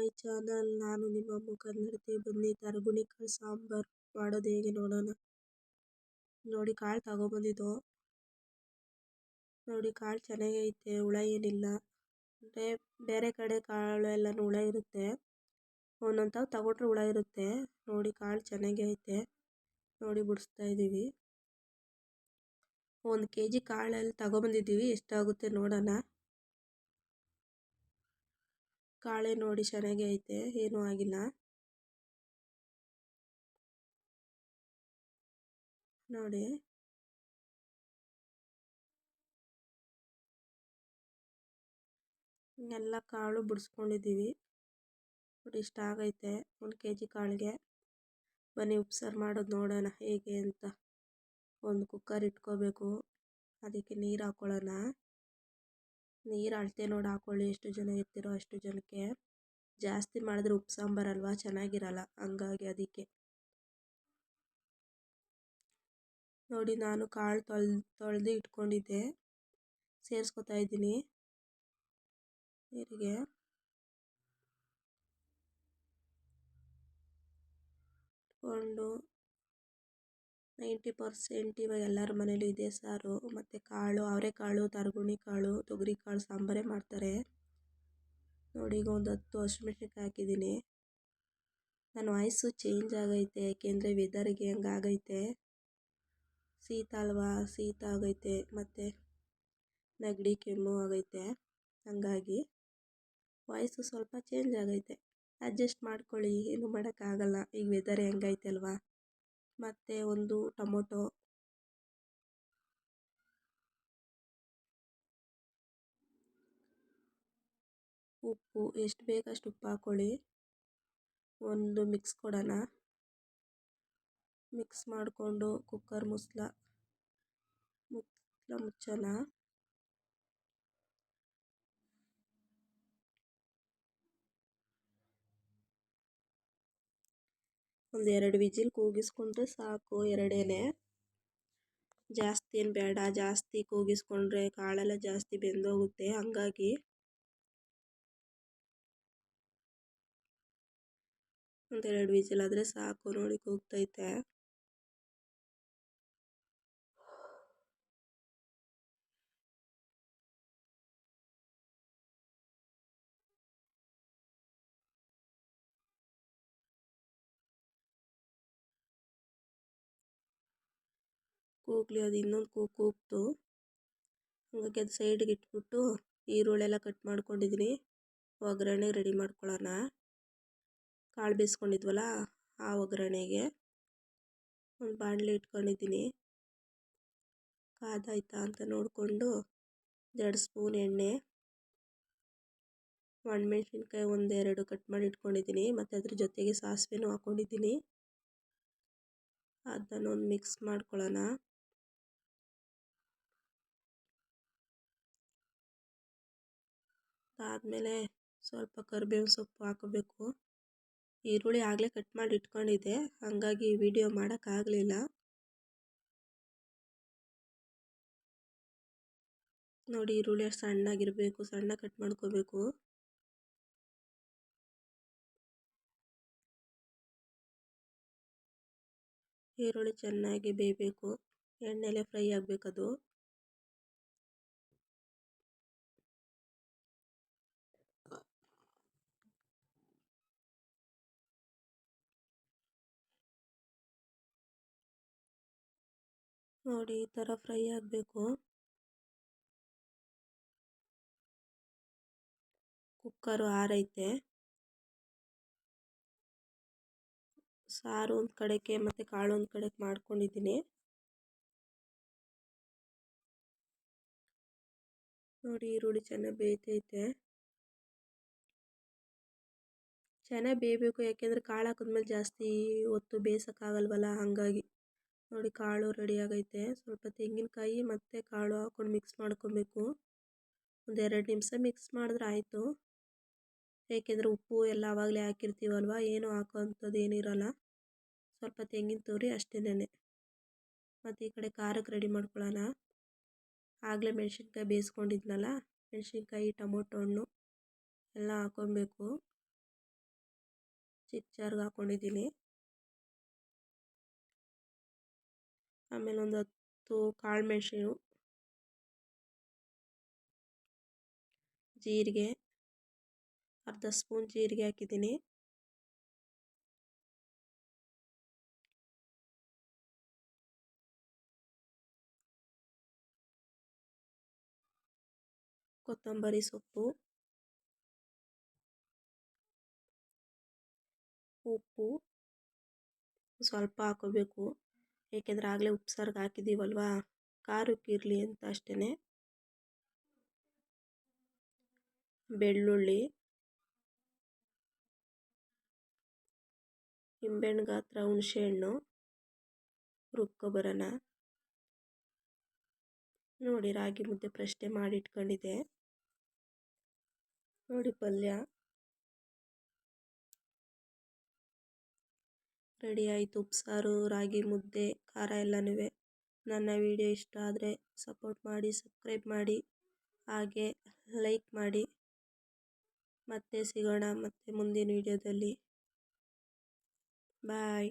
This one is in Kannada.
ಮೈ ಚಾನಲ್, ನಾನು ನಿಮ್ಮ ಕನ್ನಡತಿ ಬನ್ನಿ ತರಗುಣಿ ಕಾಳು ಸಾಂಬಾರು ಮಾಡೋದು ಹೇಗೆ ನೋಡೋಣ? ನೋಡಿ ಕಾಳು ತಗೊಬಂದಿದ್ದು. ನೋಡಿ ಕಾಳು ಚೆನ್ನಾಗೈತೆ ಹುಳ ಏನಿಲ್ಲ. ಅಂದರೆ ಬೇರೆ ಕಡೆ ಕಾಳು ಎಲ್ಲನೂ ಹುಳ ಇರುತ್ತೆ. ಒಂದೊಂದು ತಗೊಂಡ್ರೆ ಹುಳ ಇರುತ್ತೆ. ನೋಡಿ ಕಾಳು ಚೆನ್ನಾಗೇ ಐತೆ. ನೋಡಿ ಬಿಡಿಸ್ತಾ ಇದ್ದೀವಿ ಒಂದು ಕೆ ಜಿ ಕಾಳಲ್ಲಿ ತಗೊಬಂದಿದ್ದೀವಿ. ಎಷ್ಟಾಗುತ್ತೆ ನೋಡೋಣ. ಕಾಳೆ ನೋಡಿ ಚೆನ್ನಾಗೇ ಐತೆ, ಏನೂ ಆಗಿಲ್ಲ. ನೋಡಿ. ಎಲ್ಲ ಕಾಳು ಬಿಡಿಸ್ಕೊಂಡಿದ್ದೀವಿ ನೋಡಿ ಇಷ್ಟ ಆಗೈತೆ, ಒಂದು ಕೆ ಜಿ ಕಾಳಿಗೆ. ಬನ್ನಿ ಉಪ್ಸಾರು ಮಾಡೋದು ನೋಡೋಣ ಹೇಗೆ ಅಂತ. ಒಂದು ಕುಕ್ಕರ್ ಇಟ್ಕೋಬೇಕು, ಅದಕ್ಕೆ ನೀರು ಹಾಕ್ಕೊಳ್ಳೋಣ ನೀರು ಅಳತೆ ನೋಡಿ ಹಾಕೊಳ್ಳಿ, ಎಷ್ಟು ಜನ ಇರ್ತೀರೋ ಅಷ್ಟು ಜನಕ್ಕೆ ಜಾಸ್ತಿ ಮಾಡಿದ್ರೆ ಉಪ್ಪು ಸಾಂಬಾರಲ್ವಾ ಚೆನ್ನಾಗಿರಲ್ಲ. ಹಂಗಾಗಿ ಅದಕ್ಕೆ. ನೋಡಿ, ನಾನು ಕಾಳು ತೊಳ್, ತೊಳೆದು ಇಟ್ಕೊಂಡಿದ್ದೆ. ಸೇರಿಸ್ಕೊತಾ ಇದ್ದೀನಿ. ನೀರಿಗೆ. ಇಟ್ಕೊಂಡು ನೈಂಟಿ ಪರ್ಸೆಂಟ್ ಇವಾಗ ಎಲ್ಲರ ಮನೇಲೂ ಇದೆ ಸಾರು, ಮತ್ತು ಕಾಳು ಅವರೆಕಾಳು ತರಗುಣಿ ಕಾಳು, ತೊಗರಿ ಕಾಳು, ಸಾಂಬಾರೇ ಮಾಡ್ತಾರೆ. ನೋಡಿ ಈಗ ಒಂದು ಹತ್ತು ಹಸಿಮೆಣ್ಸಿನ್ಕಾಯಿ ಹಾಕಿದ್ದೀನಿ. ನನ್ನ ವಾಯ್ಸು ಚೇಂಜ್ ಆಗೈತೆ ಏಕೆಂದರೆ ವೆದರ್ಗೆ ಹಂಗಾಗೈತೆ ಶೀತ ಅಲ್ವಾ, ಶೀತ ಆಗೈತೆ, ಮತ್ತು ನೆಗಡಿ, ಕೆಮ್ಮು ಆಗೈತೆ, ಹಂಗಾಗಿ ವಾಯ್ಸು ಸ್ವಲ್ಪ ಚೇಂಜ್ ಆಗೈತೆ. ಅಡ್ಜಸ್ಟ್ ಮಾಡ್ಕೊಳ್ಳಿ, ಏನು ಮಾಡೋಕ್ಕಾಗಲ್ಲ, ಈಗ ವೆದರ್ ಹೆಂಗೈತೆ ಅಲ್ವಾ? ಮತ್ತು ಒಂದು ಟೊಮೊಟೊ. ಉಪ್ಪು, ಎಷ್ಟು ಬೇಕಷ್ಟು ಉಪ್ಪು ಹಾಕ್ಕೊಳ್ಳಿ ಒಂದು ಮಿಕ್ಸ್ ಕೊಡೋಣ. ಮಿಕ್ಸ್ ಮಾಡಿಕೊಂಡು ಕುಕ್ಕರ್ ಮುಚ್ಚಳ ಮುಚ್ಚಳ ಮುಚ್ಚೋಣ. ಒಂದು ಎರಡು ವಿಜಿಲ್ ಕೂಗಿಸ್ಕೊಂಡ್ರೆ ಸಾಕು ಎರಡೇನೆ ಜಾಸ್ತಿ ಏನು ಬೇಡ, ಜಾಸ್ತಿ ಕೂಗಿಸ್ಕೊಂಡ್ರೆ ಕಾಳೆಲ್ಲ ಜಾಸ್ತಿ ಬೆಂದೋಗುತ್ತೆ, ಹಂಗಾಗಿ. ಒಂದೆರಡು ವಿಜಿಲ್ ಆದರೆ ಸಾಕು, ನೋಡಿ ಕೂಗ್ತೈತೆ. ಕೂಗಲಿ ಅದು ಇನ್ನೊಂದು ಕೂಗು ಕೂಗ್ತು. ಹಾಗಾಗಿ ಅದು ಸೈಡ್ಗೆ ಇಟ್ಬಿಟ್ಟು ಈರುಳ್ಳಿ ಎಲ್ಲ ಕಟ್ ಮಾಡ್ಕೊಂಡಿದ್ದೀನಿ ಒಗ್ಗರಣೆ ರೆಡಿ ಮಾಡ್ಕೊಳ್ಳೋಣ. ಕಾಳು ಬೇಯಿಸ್ಕೊಂಡಿದ್ವಲ್ಲ ಆ ಒಗ್ಗರಣೆಗೆ. ಒಂದು ಬಾಣಲೆ ಇಟ್ಕೊಂಡಿದ್ದೀನಿ. ಕಾದಾಯ್ತಾ ಅಂತ ನೋಡಿಕೊಂಡು ಎರಡು ಸ್ಪೂನ್ ಎಣ್ಣೆ. ಒಣಮೆಣ್ಸಿನ್ಕಾಯಿ ಒಂದೆರಡು ಕಟ್ ಮಾಡಿ ಇಟ್ಕೊಂಡಿದ್ದೀನಿ. ಮತ್ತು ಅದ್ರ ಜೊತೆಗೆ ಸಾಸಿವೆನೂ ಹಾಕ್ಕೊಂಡಿದ್ದೀನಿ ಅದನ್ನೊಂದು ಮಿಕ್ಸ್ ಮಾಡ್ಕೊಳ್ಳೋಣ. ಆದಮೇಲೆ ಸ್ವಲ್ಪ ಕರ್ಬೇವಿನ ಸೊಪ್ಪು ಹಾಕಬೇಕು. ಈರುಳ್ಳಿ ಆಗಲೇ ಕಟ್ ಮಾಡಿ ಇಟ್ಕೊಂಡಿದ್ದೆ. ಹಾಗಾಗಿ ವಿಡಿಯೋ ಮಾಡೋಕ್ಕಾಗಲಿಲ್ಲ ನೋಡಿ ಈರುಳ್ಳಿ ಅಷ್ಟು ಸಣ್ಣಾಗಿರಬೇಕು, ಸಣ್ಣ ಕಟ್ ಮಾಡ್ಕೋಬೇಕು. ಈರುಳ್ಳಿ ಚೆನ್ನಾಗಿ ಬೇಯಬೇಕು. ಎಣ್ಣೆಲೆ ಫ್ರೈ ಆಗಬೇಕದು. ನೋಡಿ ಈ ಥರ ಫ್ರೈ ಆಗಬೇಕು. ಕುಕ್ಕರು ಆರೈತೆ. ಸಾರು ಒಂದು ಕಡೆಗೆ ಮತ್ತು ಕಾಳು ಒಂದು ಕಡೆಗೆ ಮಾಡ್ಕೊಂಡಿದ್ದೀನಿ. ನೋಡಿ ಈರುಳ್ಳಿ ಚೆನ್ನಾಗಿ ಬೇಯ್ತೈತೆ. ಚೆನ್ನಾಗಿ ಬೇಯಬೇಕು ಯಾಕೆಂದರೆ ಕಾಳು ಹಾಕಿದ್ಮೇಲೆ ಜಾಸ್ತಿ ಹೊತ್ತು ಬೇಯಿಸೋಕ್ಕಾಗಲ್ವಲ್ಲ ಹಾಗಾಗಿ. ನೋಡಿ ಕಾಳು ರೆಡಿ ಆಗೈತೆ. ಸ್ವಲ್ಪ ತೆಂಗಿನಕಾಯಿ ಮತ್ತು ಕಾಳು ಹಾಕೊಂಡು ಮಿಕ್ಸ್ ಮಾಡ್ಕೊಬೇಕು. ಎರಡು ನಿಮಿಷ ಮಿಕ್ಸ್ ಮಾಡಿದ್ರೆ ಆಯಿತು. ಏಕೆಂದರೆ ಉಪ್ಪು ಎಲ್ಲ ಆವಾಗಲೇ ಹಾಕಿರ್ತೀವಲ್ವ? ಏನು ಹಾಕೋ ಅಂಥದ್ದು ಏನಿರಲ್ಲ ಸ್ವಲ್ಪ ತೆಂಗಿನ ತುರಿ ಅಷ್ಟೇನೆ ಮತ್ತು ಈ ಕಡೆ ಖಾರಕ್ಕೆ ರೆಡಿ ಮಾಡ್ಕೊಳ್ಳೋಣ. ಆಗಲೇ ಮೆಣಸಿನ್ಕಾಯಿ ಬೇಯಿಸ್ಕೊಂಡಿದ್ನಲ್ಲ? ಮೆಣಸಿನ್ಕಾಯಿ, ಟೊಮೊಟೊ, ಹಣ್ಣು ಎಲ್ಲ ಹಾಕ್ಕೊಬೇಕು ಚಿಕ್ಕ ಜಾರ್ಗೆ ಹಾಕ್ಕೊಂಡಿದ್ದೀನಿ ಆಮೇಲೆ ಒಂದು ಹತ್ತು ಕಾಳು ಮೆಣಸು ಜೀರಿಗೆ. ಅರ್ಧ ಸ್ಪೂನ್ ಜೀರಿಗೆ ಹಾಕಿದ್ದೀನಿ. ಕೊತ್ತಂಬರಿ ಸೊಪ್ಪು. ಉಪ್ಪು. ಸ್ವಲ್ಪ ಹಾಕೋಬೇಕು. ಏಕೆಂದರೆ ಆಗಲೇ ಉಪ್ಸಾರ್ಗೆ ಸಾರಿಗೆ ಹಾಕಿದ್ದೀವಲ್ವಾ? ಖಾರಕ್ಕೆ ಇರಲಿ ಅಂತ ಅಷ್ಟೇ ಬೆಳ್ಳುಳ್ಳಿ. ನಿಂಬೆಹಣ್ಣು ಗಾತ್ರ, ಹುಣಸೆಹಣ್ಣು, ರುಬ್ಕೊಬರೋಣ. ನೋಡಿ ರಾಗಿ ಮುದ್ದೆ ಪ್ರಶ್ನೆ ಮಾಡಿ ಇಟ್ಕೊಂಡಿದ್ದೆ ನೋಡಿ ಪಲ್ಯ. ರೆಡಿ ಆಯಿತು ಉಪ್ಸಾರು, ರಾಗಿ, ಮುದ್ದೆ, ಖಾರ ಎಲ್ಲನೂ ನನ್ನ ವಿಡಿಯೋ ಇಷ್ಟ ಆದರೆ ಸಪೋರ್ಟ್ ಮಾಡಿ, ಸಬ್ಸ್ಕ್ರೈಬ್ ಮಾಡಿ, ಹಾಗೆ ಲೈಕ್ ಮಾಡಿ. ಮತ್ತೆ ಸಿಗೋಣ ಮತ್ತೆ ಮುಂದಿನ ವಿಡಿಯೋದಲ್ಲಿ. ಬಾಯ್.